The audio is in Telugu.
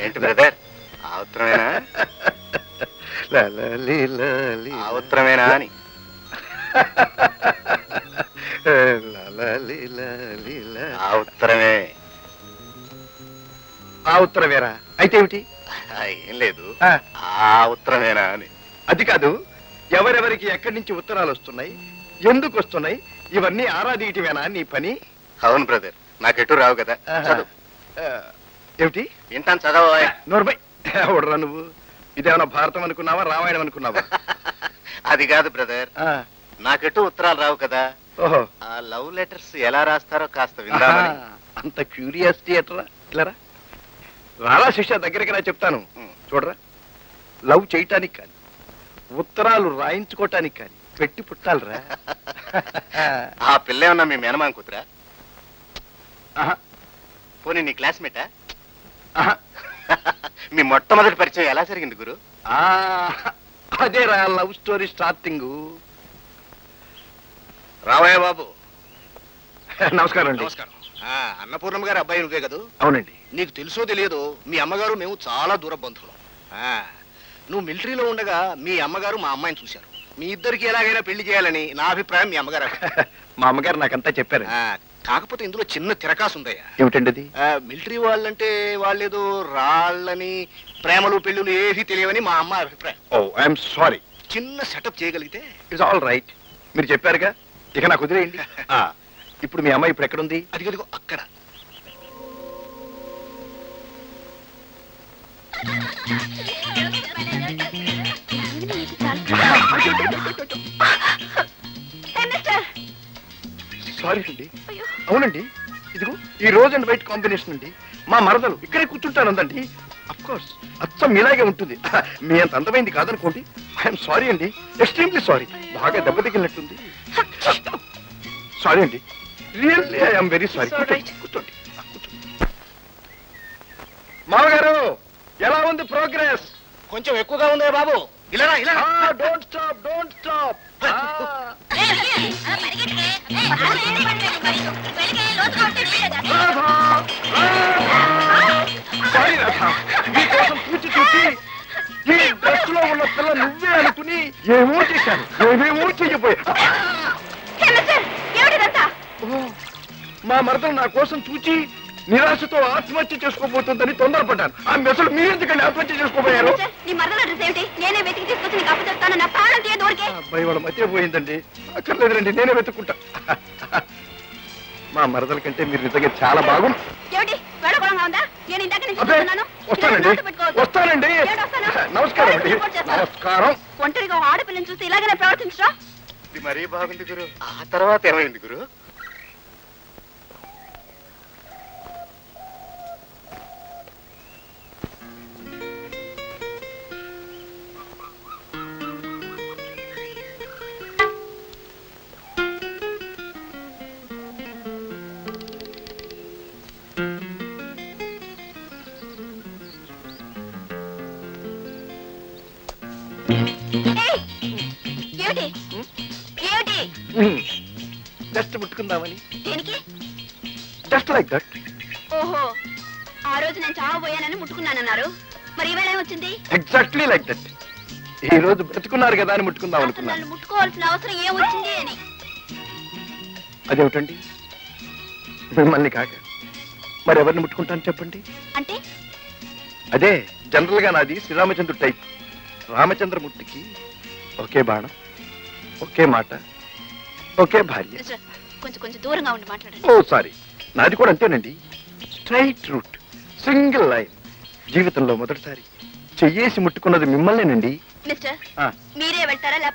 ఏంటి బ్రదర్ లా. ఉత్తరమేనా అని. ఆ ఉత్తరమే. ఆ ఉత్తరవేరా అయితే ఏమిటి? ఏం లేదు. ఆ, ఆ ఉత్తరమేనా అని. అది కాదు ఎవరెవరికి ఎక్కడి నుంచి ఉత్తరాలు వస్తున్నాయి ఎందుకు వస్తున్నాయి ఇవన్నీ ఆరాధీయటమేనా నీ పని? అవును బ్రదర్ నాకెటు రావు కదా. చదువు. ఆ, ఏమిటి? వింటాను చదవ నోర్మై ఎవడరా నువ్వు? ఇదేమన్నా భారతం అనుకున్నావా రామాయణం అనుకున్నావా? అది కాదు బ్రదర్. ఆ, నాకెటు ఉత్తరాలు రావు కదా. ఆ లవ్ లెటర్స్ ఎలా రాస్తారో కాస్త విందామని. అంత క్యూరియాసిటీ ఎట్రా ఇలారా రాలా శిష్య దగ్గరికి రా చెప్తాను. చూడరా? లవ్ చేయటానికి కానీ ఉత్తరాలు రాయించుకోవటానికి కానీ పెట్టి పుట్టాలరా. ఆ పిల్ల ఏమన్నా మీ మేనమామ కూతురా? పోనీ నీ క్లాస్మేటా. మీ మొట్టమొదటి పరిచయం ఎలా జరిగింది గురు? ఆ, అదేరా లవ్ స్టోరీ స్టార్టింగ్. రావయ్య బాబు. నమస్కారం అండి. నమస్కారం. ఆ, అన్నపూర్ణమ్మ గారు అబ్బాయి నువ్వే కదూ? అవునండి. నీకు తెలుసో తెలియదో మీ అమ్మగారు మేము చాలా దూర బంధువులం. ఆ, నువ్వు మిలిటరీలో ఉండగా మీ అమ్మగారు మా అమ్మాయిని చూశారు. మీ ఇద్దరికి ఎలాగైనా పెళ్ళి చేయాలని నా అభిప్రాయం మీ అమ్మగారు. అభిప్రాయం. మా అమ్మగారు నాకంతా చెప్పారు ఆ, కాకపోతే ఇందులో చిన్న తిరకాసు ఉందయ్యా. ఏమిటండి అది? ఆ, మిలిటరీ వాళ్ళంటే వాళ్ళేదో రాళ్ళని ప్రేమలు పెళ్ళులు ఏవి తెలియవని మా అమ్మ అభిప్రాయం. Oh I'm sorry. చిన్న సెటప్ చేయగలిగితే ఇట్స్ ఆల్ రైట్. మీరు చెప్పారుగా? ఇక నాకు వదిలేయండి. ఆ, ఇప్పుడు మీ అమ్మాయి ఇప్పుడు ఎక్కడుంది? అది కదిగో అక్కడ. సారీ అండి. అవునండి. ఇదిగో ఈ రోజ్ అండ్ వైట్ కాంబినేషన్ అండి. మా మరదలు ఇక్కడే కూర్చుంటానందండి అఫ్ కోర్స్ అచ్చం మీలాగే ఉంటుంది. మీ అంత అందమైంది కాదనుకోండి. ఐఎమ్ సారీ అండి. ఎక్స్ట్రీమ్లీ సారీ బాగా దెబ్బతిగినట్టుంది సారీ అండి really I'm very sorry It's all right. కూర్చోండి ఆ, కూర్చోండి మామగారు ఎలా ఉంది ప్రోగ్రెస్ కొంచెం ఎక్కువగా ఉందే బాబు ఇలా ఇలా don't stop don't stop sorry పూచి చూసి ఈ డ్రెస్లో ఉన్న పిల్ల నువ్వే అనుకుని ఏమో చేశాను ఏమేమో చెయ్యబోయా మా మరదలు నా కోసం చూచి నిరాశతో ఆత్మహత్య చేసుకోబోతుందని తొందరపడ్డాను. ఆ మెసలు మీరెందుకండి ఆత్మహత్య చేసుకోబోయారు? నీ మరదల అడ్రస్ ఏమిటి? నేనే వెతికి తీసుకొచ్చి నీకు అప్పచెప్తాను నా ప్రాణం తీయ దూరికే. అబ్బాయి వాళ్ళ మధ్య పోయిందండి. అక్కర్లేదురండి నేనే వెతుక్కుంటా. మా మరదల కంటే మీరు నిజంగా చాలా బాగుంది ఏమిటి? వేడకోళంగా ఉందా నేను ఇందాక నుంచి అబ్బే చూస్తున్నాను. వస్తానండి. ఇలా పెట్టుకోవద్దు. వస్తానండి. ఏడు వస్తాను. నమస్కారం అండి. పోలీసులు రిపోర్ట్ చేస్తాను. నమస్కారం. ఒంటరిగా ఆడపిల్లని చూసి ఇలాగనే ప్రవర్తించరా? ఇది మరీ బాగుంది గురు. ఆ తర్వాత ఏమైంది గురు? జస్ట్ ముట్టుకుందామని దేనికి? జస్ట్ లైక్ దట్ ఓహో ఆ రోజు నేను చావబోయానని ముట్టుకున్నానన్నారు. మరి ఈవేళ ఏమొచ్చింది ఎగ్జాక్ట్లీ లైక్ దట్ ఈ రోజు బ్రతుకున్నారు కదా అని ముట్టుకుందాం అసలు అనుకున్నాను. నన్ను ముట్టుకోవాల్సిన అవసరం ఏమొచ్చింది అని? అదేమిటండి? మిమ్మల్ని కాక మరెవరిని ముట్టుకుంటాను చెప్పండి? అంటే? అదే జనరల్గా నాది శ్రీరామచంద్రుడు టైప్ రామచంద్రమూర్తికి ఒకే బాణం ఒకే మాట ఒకే భార్య. మిస్టర్, కొంచెం కొంచెం దూరంగా ఉండి మాట్లాడండి. Oh sorry. నాది కూడా అంతేనండి. స్ట్రైట్ రూట్ సింగిల్ లైన్ జీవితంలో మొదటిసారి. చెయ్యేసి ముట్టుకున్నది మిమ్మల్నేనండి. మిస్టర్ ఆ. మీరే వెళ్తారా లేకపోతే